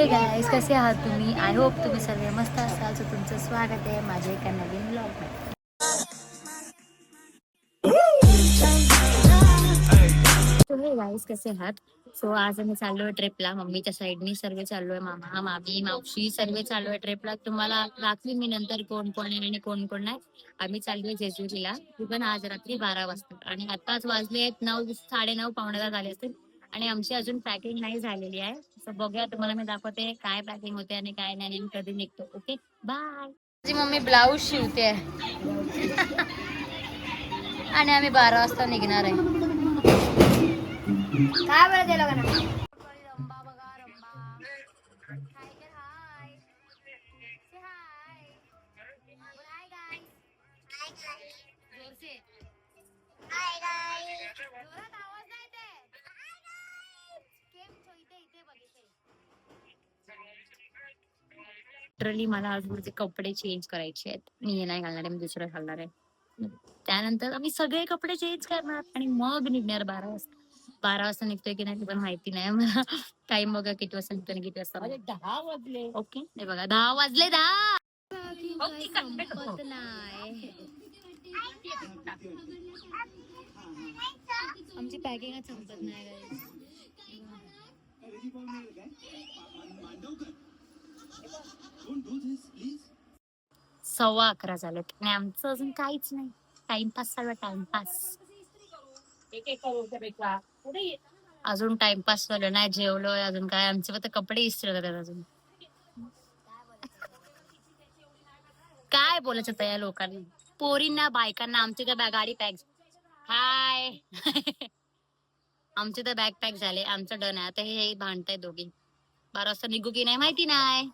Hey guys कसे आहात तुम्ही? आय होप तुम्ही सर्व मस्त असाल. सो तुमचं स्वागत आहे माझ्या एका नवीन ब्लॉग हे गाईस कसे आहात? सो आज आम्ही चाललोय ट्रिपला मम्मीच्या साईडनी सर्व चाललोय. मामा मामी मावशी सर्व चाललोय ट्रिपला तुम्हाला रात्री मी नंतर कोण कोण आहे आणि कोण कोण नाही आम्ही चाललोय जेजुरीला. पण आज रात्री बारा वाजता. आणि आताच वाजले आहेत नऊ साडे नऊ पावणेला झाले असतील. आणि आमची अजून पॅकिंग नाही झालेली आहे. सो बघूया. तुम्हाला मी दाखवते काय पॅकिंग होते आणि काय नाही आणि कधी निघतो. ओके बाय माझी मम्मी ब्लाऊज शिवते. आणि आम्ही बारा वाजता निघणार आहे. काय वेळ दिला लिटरली मला आज माझे कपडे चेंज करायचे आहेत. मी हे नाही घालणार आहे मी दुसरं घालणार आहे. त्यानंतर आम्ही सगळे कपडे चेंज करणार आणि मग निघणार बारा वाजता. बारा वाजता निघतोय की नाही ते पण माहिती नाही. मला टाइम बघा किती वाजता निघतोय आणि किती वाजता दहा वाजले. ओके हे बघा दहा वाजले दहा! आमची पॅकिंगच संपत नाही. सव्वा अकरा झालेत. आणि आमचं अजून काहीच नाही. टाइमपास सर्व टाइमपास अजून टाइमपास झालं नाही जेवलो अजून काय आमचे फक्त कपडे इस्त्री करतात अजून. काय बोलायचं या लोकांनी? पोरींना बायकांना आमची तर गाडी पॅक हाय आमचे तर बॅग पॅक झाले. आमचं डन आहे. आता हे भांडताय दोघी. बारा वाजता निघू की नाही माहिती नाही.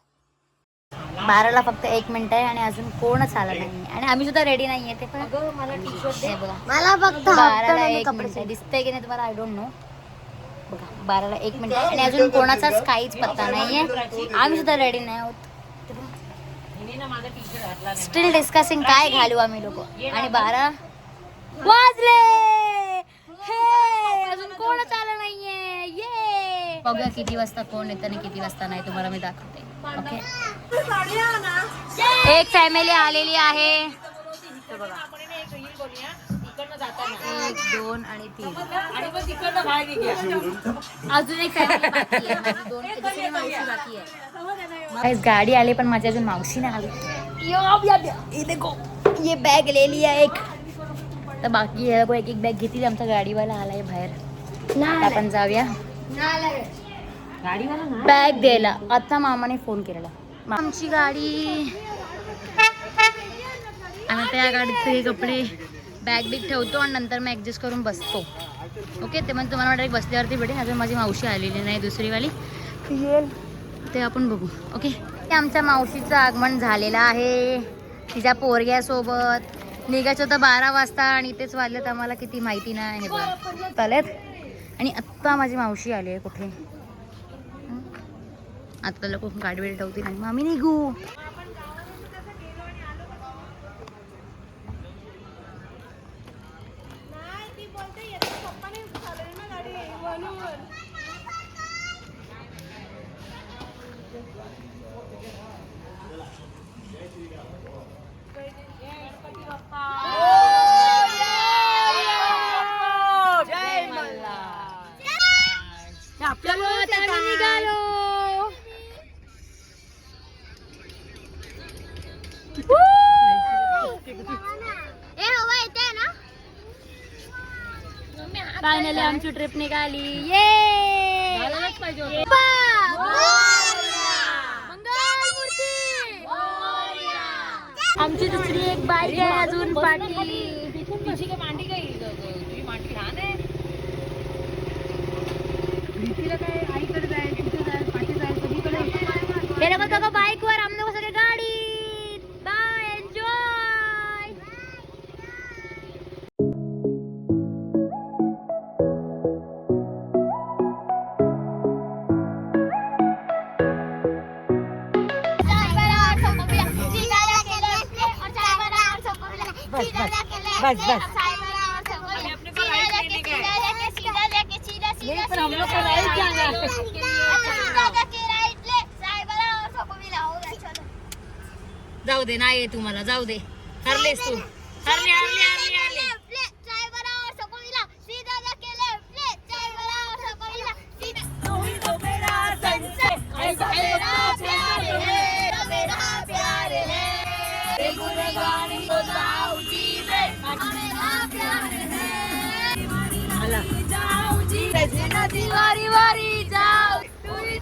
बाराला फक्त एक मिनिट आहे आणि अजून कोणच आलं नाही आणि आम्ही सुद्धा रेडी नाहीये ते पण. अगं मला बघा. फक्त बाराला एक मिनिट दिसतंय की नाही तुम्हाला? आय डोंट नो बघा बाराला एक मिनिट आहे आणि अजून कोणाचाच काहीच पत्ता नाहीये. आम्ही सुद्धा रेडी नाही आहोत. स्टील डिस्कसिंग काय घालू आम्ही लोक? आणि बारा? वाजले! हे! अजून कोणच आलं नाहीये. ये! बघूया किती वाजता कोण येतं आणि किती वाजता नाही तुम्हाला मी दाखवते. ओके एक फॅमिली आलेली आहे. एक दोन आणि तीन. अजून एक फॅमिली आहे. आहे. गाडी आली पण माझी अजून मावशी नाही आली. यो, देखो बॅग ले लिया एक. तर बाकी एक एक बॅग घेतील. आमचा गाडीवाला आलाय बाहेर. आपण जाऊया. बॅग द्यायला. आता मामाने फोन केलेला. मा- आमची गाडी. आणि आता या गाडीत सगळे कपडे बॅग बिग ठेवतो आणि नंतर मग ऍडजस्ट करून बसतो. ओके ते म्हणजे तुम्हाला वाटतं बसल्यावरती भेटेल अजून माझी मावशी आलेली नाही दुसरीवाली. ती येईल. ते आपण बघू. ओके ते आमच्या मावशीचं आगमन झालेलं आहे. तिच्या पोरग्यासोबत. निघायचं होतं बारा वाजता आणि इथेच वाजलेत आम्हाला. किती माहिती नाही हे बघा. चालेत आणि आत्ता माझी मावशी आली आहे कुठे? आता लोक गाडी वेळ ठेवतील आणि मग आम्ही निघू. आमची ट्रिप निघाली. ये. आमची दुसरी एक बाईक आहे अजून पाठी काय मांडी काय? तुझी मांडी लहान आहे. भीतीला काय आईकडे जाय तिथे जाय पाठी जाय सगळीकडे बस बस. जाऊ दे नाही तुम्हाला. जाऊ दे. हरलेस तू. नदी वारी वारी जाओ तू ही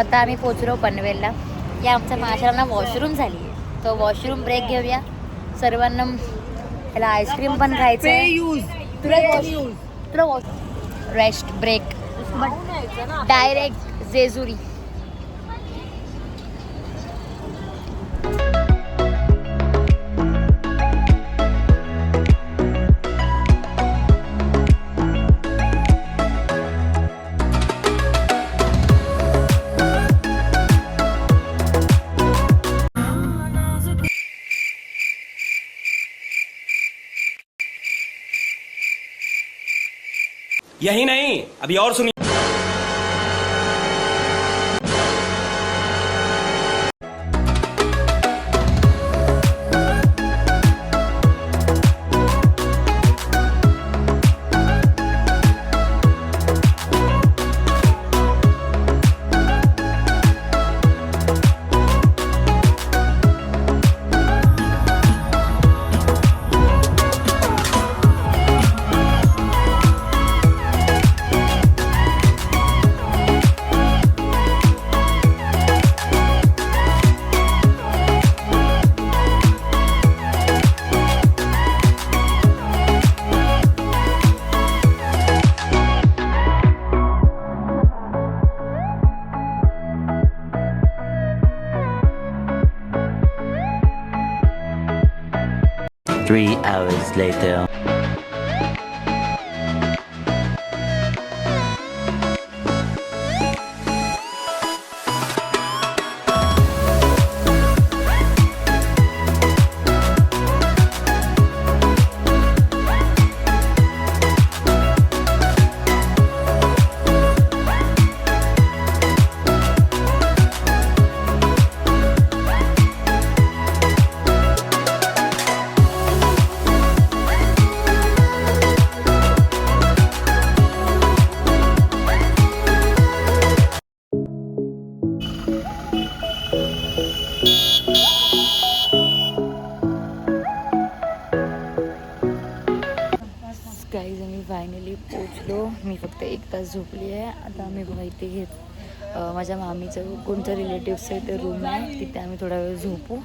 आता आम्ही पोचलो पनवेलला. या आमच्या माशाला वॉशरूम झाली आहे. तो वॉशरूम ब्रेक घेऊया. सर्वांना त्याला आईस्क्रीम पण खायचं आहे तुला wash rest break direct Jejuri. यही नहीं अभी और सुनिए। Later. झोपली आहे. आता आम्ही माहिती घेत माझ्या मामीचं कोणतं रिलेटिव्हचं इथे रूम आहे. तिथे आम्ही थोडा वेळ झोपू.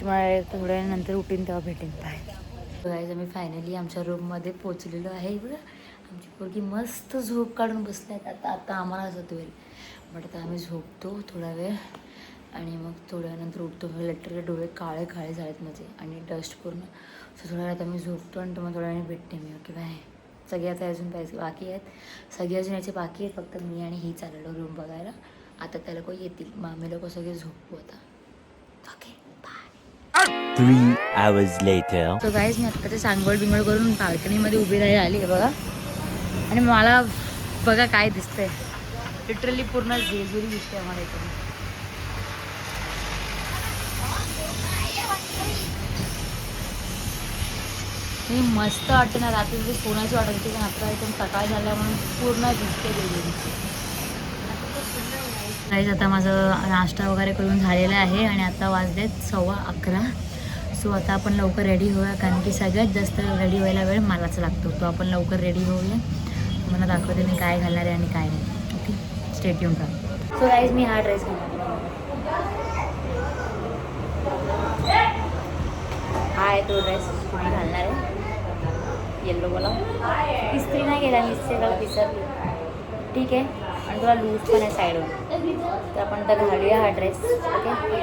तुम्हाला थोड्या वेळानंतर उठीन तेव्हा भेटेन. बाय बघायचं आम्ही फायनली आमच्या रूममध्ये पोचलेलो आहे. बघा आमची पोरगी मस्त झोप काढून बसल्या आहेत आता आता आम्हाला असं होईल बट आता आम्ही झोपतो थोडा वेळ. आणि मग थोड्या वेळानंतर उठतो. लेटरले डोळे काळे काळे झालेत माझे. आणि डस्ट पूर्ण. सो थोड्या वेळात आम्ही झोपतो आणि तुम्हाला थोड्या वेळाने भेटते मी ओके बाय सगळे आता अजून पाहिजे बाकी आहेत. सगळे अजून याचे बाकी आहेत फक्त मी आणि ही चाललो रूम बघायला. आता त्या लोक येतील? मग आम्ही लोक सगळे झोपू आता. ओके बाय गाईज मी आता ते सांगवड बिंगवड करून बाल्कनीमध्ये उभी राहायला आली आहे बघा. आणि मला बघा काय दिसतंय. लिटरली पूर्ण जेजुरी दिसते आम्हाला इकडे मी मस्त वाटते ना रात्री तरी वाटत होती पण आता एकदम सकाळ झाल्या म्हणून पूर्ण दिसते गेलेली आता माझं नाश्ता वगैरे करून झालेला आहे आणि आता वाजलेत सव्वा अकरा. सो आता आपण लवकर रेडी होऊया कारण की सगळ्यात जास्त रेडी व्हायला वेळ मलाच लागतो. तो आपण लवकर रेडी होऊया. मला दाखवते मी काय घालणार आहे आणि काय नाही. ओके स्टेट येऊन का सो गाईज मी हा ड्रेस घालणार हा आहे तो ड्रेस मी घालणार आहे. येल्लो बोला इस्त्री नाही गेला मी सगळं विसरली ठीक आहे? आणि तुला लूज पण आहे साईडवर. तर आपण तर घालूया हा dress okay?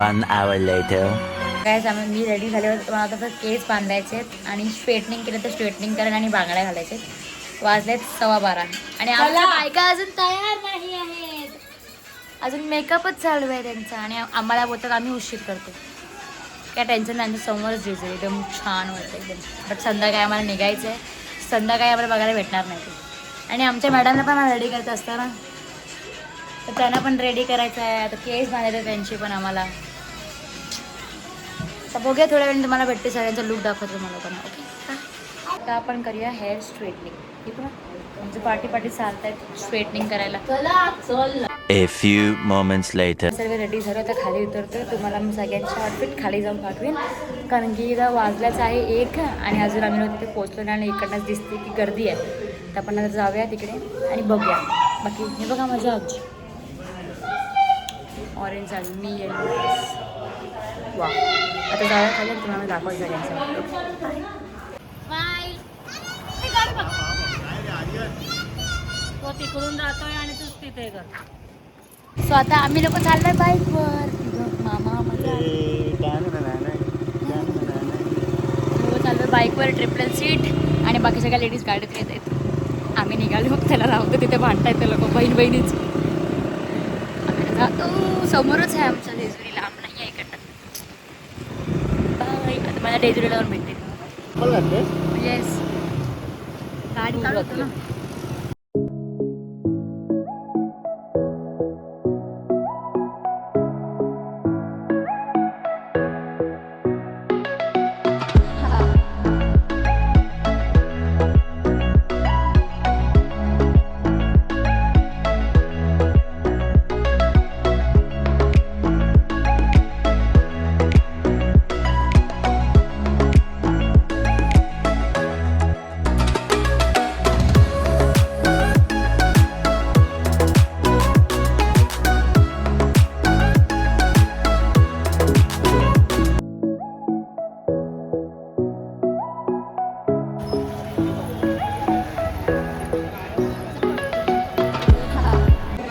One hour later. काय सांग मी रेडी झाल्यावर मला आता फक्त केस बांधायचे आहेत आणि स्ट्रेटनिंग केलं तर स्ट्रेटनिंग करेन आणि बांगड्या घालायचे आहेत. वाजलेत सव्वा बारा. आणि बायका अजून तयार नाही आहेत. अजून मेकअपच चालू आहे त्यांचा आणि आम्हाला बोलतात आम्ही उशीर करतो. काय टेन्शन नाही आमच्या समोरच दिसते एकदम छान वाटतं एकदम. बट संध्याकाळी आम्हाला निघायचं आहे संध्याकाळी आम्हाला बघायला भेटणार नाही ते. आणि आमच्या मॅडमला पण रेडी करत असताना. तर त्यांना पण रेडी करायचं आहे आता केस बांधायचं त्यांची पण आम्हाला. तर बघूया थोड्या वेळ तुम्हाला भेटते सगळ्यांचा लुक दाखवतो तुम्हाला पण. ओके आता आपण करूया हेअर स्ट्रेटनिंग ठीक आहे म्हणजे पार्टी पार्टी चालत आहेत स्ट्रेटनिंग करायला A few moments later. सर्व रेडी झालं तर खाली उतरतोय. तुम्हाला मी सगळ्यांचे आउटफिट खाली जाऊन पाठवेन. कारण की इथं वाजल्याच आहे एक आणि अजून आम्ही तिथे पोहोचलो नाही आणि इकडनंच दिसते की गर्दी आहे. तर आपण आता जाऊया तिकडे आणि बघूया. बाकी हे बघा माझ्या आजी ऑरेंज साडी मी येलो वा आता जाऊया खाली आणि तुम्हाला दाखवत सगळ्यांचं. बाय तो तिकडून जातोय आणि तूच तिथे कर सो आता आम्ही लोक चाललोय बाईकवर. मामा मजा लोक चाललोय बाईकवर ट्रिपल सीट आणि बाकी सगळ्या लेडीज गाडीत येत आहेत. आम्ही निघालो मग त्याला राहतो तिथे भांडतायत ते लोक बहीण बहिणीच आम्ही जातो समोरच आहे आमच्या जेजुरी लांब नाही आहे इकडनं. आता मला जेजुरीला जाऊन भेटते. येस गाडी काढतो ना.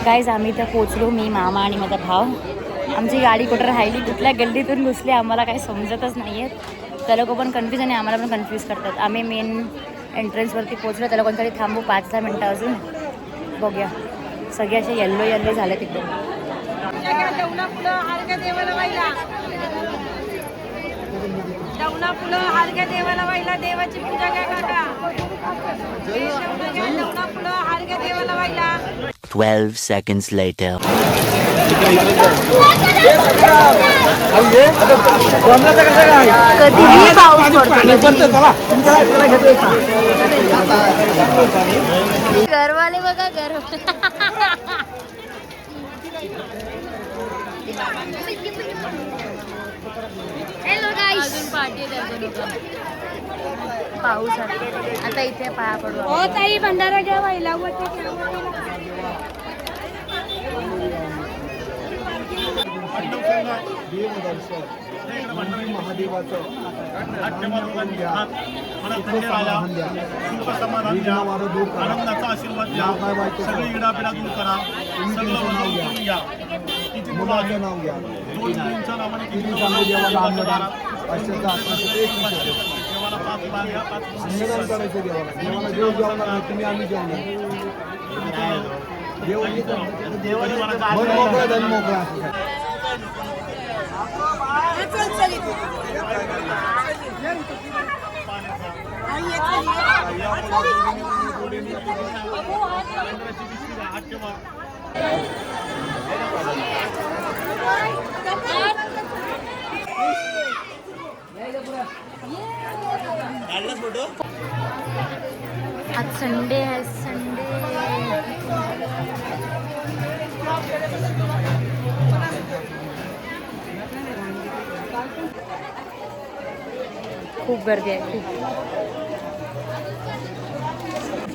गाईज आम्ही इथं पोचलो मी मामा आणि माझा भाव आमची गाडी कुठं राहिली कुठल्या गल्लीतून घुसली आम्हाला काही समजतच नाही आहेत त्या लोक पण कन्फ्यूज आणि आम्हाला पण कन्फ्यूज करतात. आम्ही मेन एंट्रन्सवरती पोचलो त्या लोकांसाठी थांबू पाच दहा मिनटं अजून. बघूया. सगळे असे येल्लो येल्लो झाले तिकडे फुलं हारग्या देवाला वाहिला देवाची पूजा घ्या काका फुलं हारग्या देवाला वाहिला. 12 seconds later. कधीही पाऊस घरवाले बघा घर. आता इथे पाया पडू. हो ताई भंडारा घ्या वाहिला महादेवाचं आनंदाचा आशीर्वाद सगळी इडापिडा दूर करा सगळं घ्या. किती मुलाचं नाव घ्या दोन मुलींच्या नावाने किती देवाला पाच देवाला देव जेवणार तुम्ही आम्ही जेवणार देव धन काढलाच फोटो आज संडे आहे संडे. खूप गर्दी आहे खूप.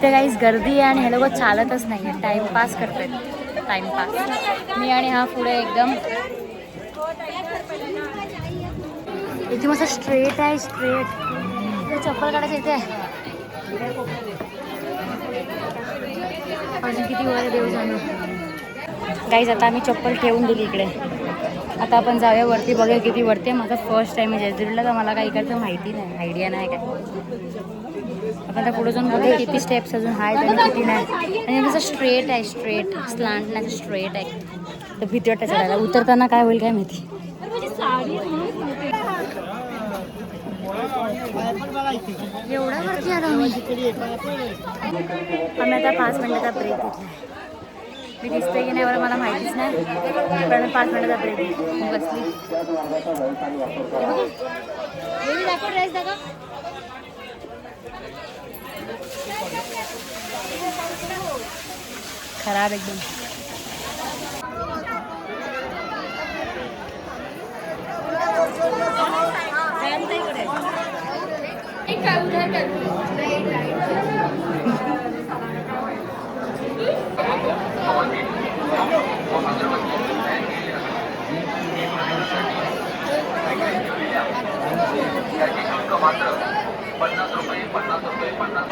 काहीच गर्दी आहे आणि हे लोक चालतच नाही आहे. टाइमपास करतात टाइमपास मी आणि हा पुढे एकदम इथे मस्त स्ट्रेट आहे स्ट्रेट चप्पल काढायचं इथे. अजून किती वर देऊ जाणं? गाईज आता आम्ही चप्पल ठेवून दिली इकडे. आता आपण जाऊया वरती बघूया किती वरती आहे. माझा फर्स्ट टाइम आहे. जेजुरीला तर मला काही इकडचं माहिती नाही. आयडिया नाही काय. आपण आता पुढे जाऊन बघूया किती स्टेप्स अजून आहेत आणि किती नाही. आणि माझं स्ट्रेट आहे स्ट्रेट स्लांट नाही स्ट्रेट आहे. तर भीती वाटतं चढायला. उतरताना काय होईल काय माहिती? एवढा वरती आलो आम्ही. आम्ही आता पाच मिनिटाचा ब्रेक घेतला. मी दिसतोय की नाही बरं मला माहितीच नाही. पण आम्ही पाच मिनिटाचा ब्रेक घेतला. मी बसली बेबी दाखव ड्रेस दाखव खराब एकदम नाही नाही आहेत पकडलं.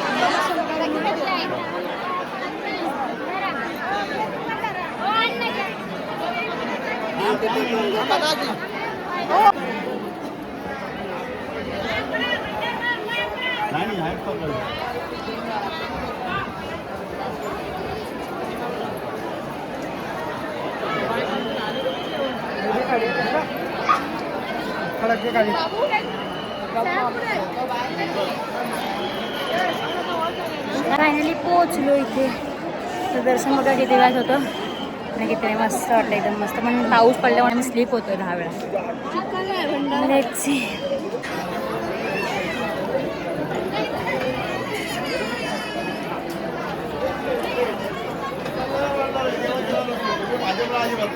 खडक खाली फायनली पोहोचलो इथे. तर दर्शन बघा किती वेळात होतं. आणि किती मस्त वाटलं एकदम मस्त. पण पाऊस पडल्यामुळे मी स्लीप होतो दहा वेळा. Let's see. माझ्याकडे अजिबात.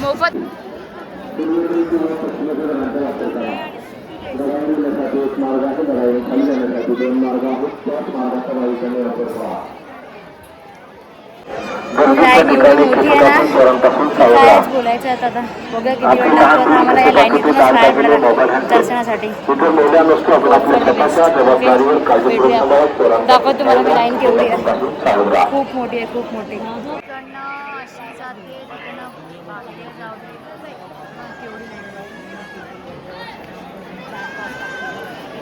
मोफत कायच बोलायचं आता बघा किती वेळ लागतो आम्हाला या लाईनीतूनच बाहेर पडायला दर्शनासाठी. भेटूया. दाखवतो तुम्हाला मी लाईन केवढी आहे. खूप मोठी आहे खूप मोठी. इकडनं अशी जाते तिकडनं बाहेर जाऊ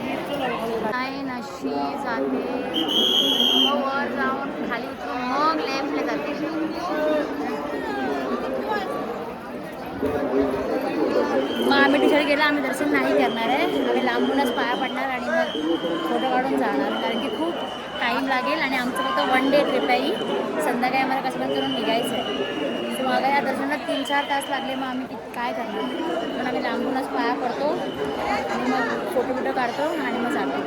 दे. नशी लाईन अशी जाते. मग वर जाऊन खाली उतरून मग लेफ्टला जाते. मग आम्ही तिकडे गेलो आम्ही दर्शन नाही करणार आहे. आम्ही लांबूनच पाया पडणार आणि मग फोटो काढून जाणार. कारण की खूप टाईम लागेल आणि आमचं फक्त वन डे ट्रिप आहे संध्याकाळी आम्हाला कसं पण करून निघायचं आहे. मला या दर्शनात तीन चार तास लागले मग आम्ही काय करणार? पण आम्ही लांबूनच पाया पडतो आणि मग फोटो बिटो काढतो आणि मग जातो.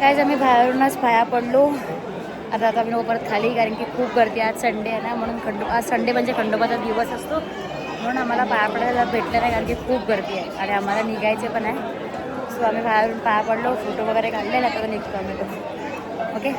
कायच आम्ही बाहेरूनच पाया पडलो. आता आता आम्ही परत खाली कारण की खूप गर्दी आहे. आज संडे आहे ना म्हणून खंडो आज संडे म्हणजे खंडोबाचा दिवस असतो. म्हणून आम्हाला पाया पडायला भेटलं नाही कारण की खूप गर्दी आहे. आणि आम्हाला निघायचे पण आहे. सो आम्ही बाहेरून पाया पडलो फोटो वगैरे काढले ना आता निघतो आम्ही लोक. ओके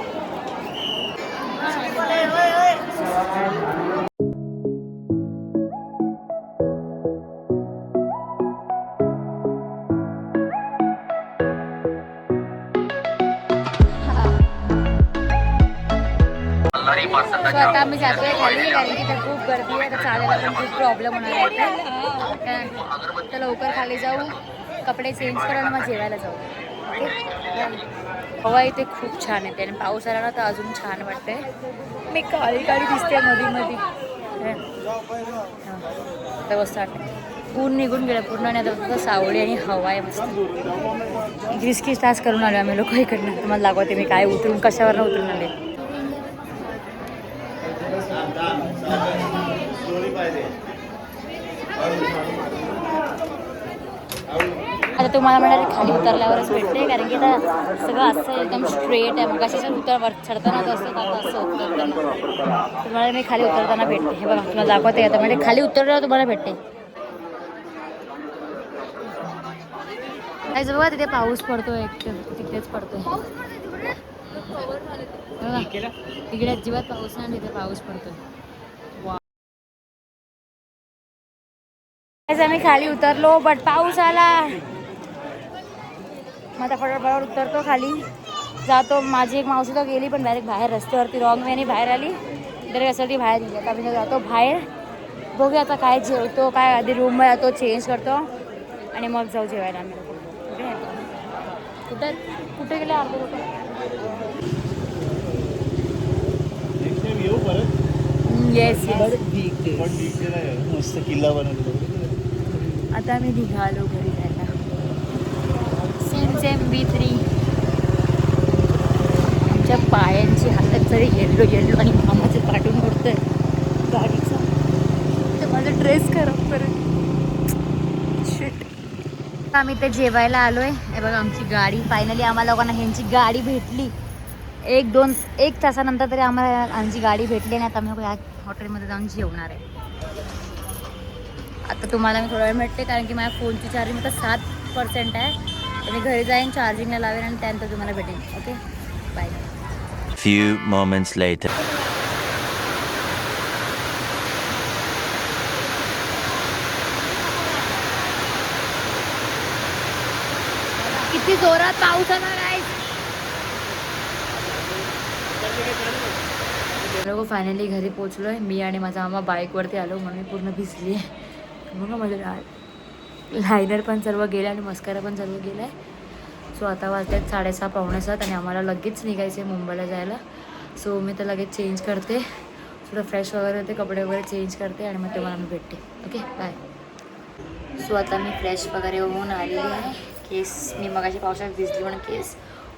सो आता आम्ही जातोय खाली कारण की तर खूप गर्दी आहे. तर चालायला पण खूप प्रॉब्लेम होणार आहे? तर लवकर खाली जाऊ. कपडे चेंज करू आणि मग जेवायला जाऊ. ओके? हवा इथे खूप छान येते आणि पाऊस आला ना तर अजून छान वाटते मी काळी काळी दिसते मधी मधी. आता मस्त वाटते ऊन निघून गेलं पूर्ण आणि आता सावळी आणि हवा आहे मस्त. रिस्की तास करून आलो आम्ही लोक इकडनं. तुम्हाला लागवते मी काय उतरून कशावर उतरून आले तर तुम्हाला म्हणाले खाली उतरल्यावरच भेटते कारण की आता सगळं असं एकदम स्ट्रेट आहे. मग उतर वर चढताना तर असं आता असं उतरताना. तुम्हाला मी खाली उतरताना भेटते. हे बघा तुम्हाला दाखवते आता. म्हणजे खाली उतरल्यावर तुम्हाला भेटते. काय बघा तिथे पाऊस पडतोय एकदम तिकडेच पडतोय. तिकडे अजिबात पाऊस नाही आणि तिथे पाऊस पडतोय. आम्ही खाली उतरलो बट पाऊस आला. मग आता फटाफट उतरतो खाली. जातो माझी एक मावशी तर गेली पण डायरेक्ट बाहेर रस्त्यावरती रॉंग वेने बाहेर आली. डायरेक्ट यासाठी बाहेर गेली आता आम्ही जातो बाहेर. बघूया आता काय जेवतो काय आधी रूममध्ये जातो चेंज करतो. आणि मग जाऊ जेवायला आम्ही. लोकं. कुठे कुठे कुठे गेले अर्धे लोक? येस पण ठीक आहे. मस्त किल्ला आता आम्ही निघालो घरी. जायला बी थ्री आमच्या पायांची हालत जरी येल्लो येल्लो आणि मामाचे पाठून आहे गाडीचा. तर माझा ड्रेस खराब करत शिट आम्ही ते जेवायला आलो हे बघा आमची गाडी. फायनली आम्हाला लोकांना ह्यांची गाडी भेटली. एक दोन एक तासानंतर तरी आम्हाला आमची गाडी भेटली नाही आता आम्ही या हॉटेलमध्ये जाऊन जेवणार आहे. आता तुम्हाला मी थोडा वेळ भेटते कारण की माझ्या फोनची चार्जिंग आता सात पर्सेंट आहे. तर मी घरी जाईन चार्जिंगला लावेन आणि त्यानंतर तुम्हाला भेटेन okay? Bye Few moments later. किती जोरात पाऊस येणार आहे. लोक फायनली घरी पोचलोय मी आणि माझा मामा बाईकवरती आलो म्हणून मी पूर्ण भिजली आहे बघा माझं लायनर पण सर्व गेलं आणि मस्करा पण सर्व गेला आहे सो आता वाजतात साडेसहा पावणेसात आणि आम्हाला लगेच निघायचं आहे मुंबईला जायला. सो मी तर लगेच चेंज करते. थोडं फ्रेश वगैरे होते कपडे वगैरे चेंज करते आणि मग तेव्हा मी भेटते. ओके बाय सो आता मी फ्रेश वगैरे होऊन आलेली आहे. केस मी मगाशी पावसाळ्यात भिजली म्हणून केस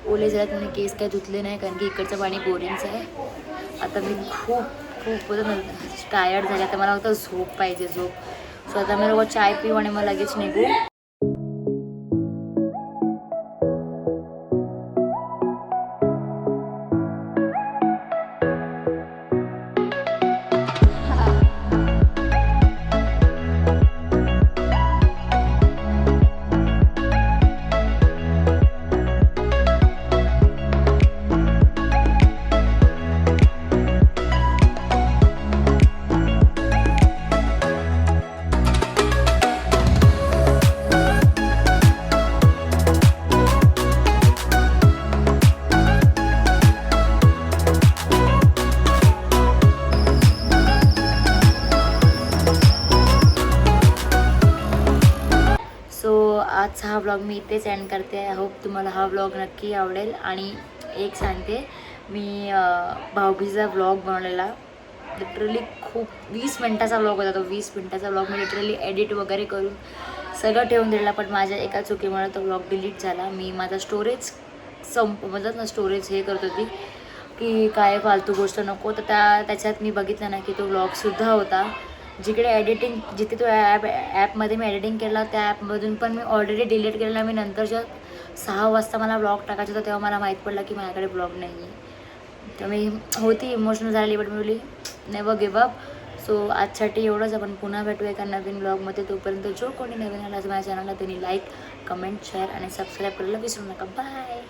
ओले झाल्यात म्हणून केस काय धुतले नाही कारण की इकडचं पाणी बोरिंगचं आहे. आता मी खूप खूप टायर्ड झाले. आता मला फक्त झोप पाहिजे झोप. सो आता मी लोक चाय पिऊ आणि मग लगेच इथेच एंड करते. आय होप तुम्हाला हा व्लॉग नक्की आवडेल. आणि एक सांगते मी अं, व्लॉग बनवलेला. लिटरली खूप वीस मिनटाचा व्लॉग होता तो. वीस मिनटाचा व्लॉग मी लिटरली एडिट वगैरे करून सगळं ठेवून दिलेला पण माझ्या एका चुकीमुळे तो व्लॉग डिलीट झाला. मी माझा स्टोरेज संप म्हणतात ना स्टोरेज हे करत होती की काय फालतू गोष्ट नको. तर त्या त्याच्यात मी बघितलं ना की तो व्लॉगसुद्धा होता. जिकडे एडिटिंग जिथे तो ॲप ॲपमध्ये मी एडिटिंग केला त्या ॲपमधून पण मी ऑलरेडी डिलीट केलेला. मी नंतर जेव्हा सहा वाजता मला ब्लॉग टाकायचं होतं तेव्हा मला माहीत पडलं की माझ्याकडे ब्लॉग नाही आहे तर मी होती इमोशनल झालेली बट मी नेव्हर गिव अप सो आजसाठी एवढंच. आपण पुन्हा भेटूया एका नवीन ब्लॉगमध्ये तोपर्यंत जो कोणी नवीन आला माझ्या चॅनलला त्यांनी लाईक कमेंट शेअर आणि सबस्क्राईब करायला विसरू नका. बाय